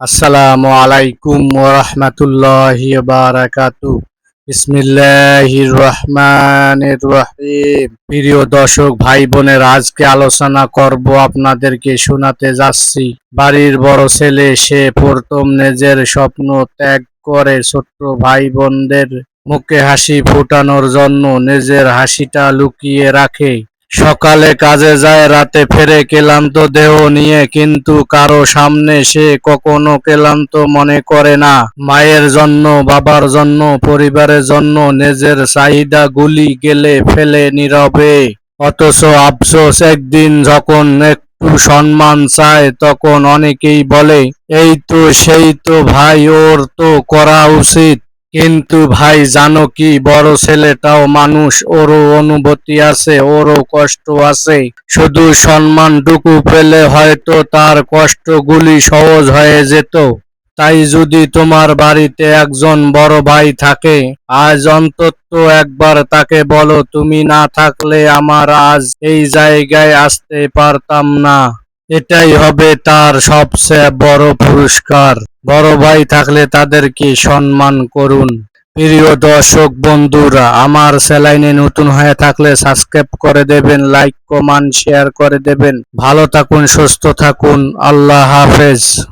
আসসালামু আলাইকুম ওরহমতুল্লাহি বারাকাতু রহমানির রহিম প্রিয় দর্শক ভাই বোনের আজকে আলোচনা করব আপনাদেরকে শোনাতে যাচ্ছি। বাড়ির বড় ছেলে, সে প্রথম নিজের স্বপ্ন ত্যাগ করে ছোট্ট ভাই বোনদের মুখে হাসি ফোটানোর জন্য নিজের হাসিটা লুকিয়ে রাখে। সকালে কাজে যায়, রাতে ফেরে ক্লান্ত দেহ নিয়ে, কিন্তু কারও সামনে সে কখনো ক্লান্ত মনে করে না। মায়ের জন্য, বাবার জন্য, পরিবারের জন্য নিজের চাহিদা গুলি গেলে ফেলে নীরবে। অথচ আফসোস একদিন যখন একটু সম্মান চায়, তখন অনেকেই বলে, এই তো, সেই তো ভাই, ওর তো করা উচিত। কিন্তু ভাই, জানো কি? বড় ছেলেটাও মানুষ, ওরও অনুভূতি আছে, ওরও কষ্ট আছে। শুধু সম্মান সম্মানটুকু পেলে হয়তো তার কষ্টগুলি সহজ হয়ে যেত। তাই যদি তোমার বাড়িতে একজন বড় ভাই থাকে, আজ অন্তত একবার তাকে বলো, তুমি না থাকলে আমার আজ এই জায়গায় আসতে পারতাম না। এটাই হবে তার সবচেয়ে বড় পুরস্কার। বড় ভাই থাকলে তাদেরকে সম্মান করুন। প্রিয় দর্শক বন্ধুরা, আমার স্যালাইনে নতুন হয়ে থাকলে সাবস্ক্রাইব করে দেবেন, লাইক, কমেন্ট, শেয়ার করে দেবেন। ভালো থাকুন, সুস্থ থাকুন, আল্লাহ হাফেজ।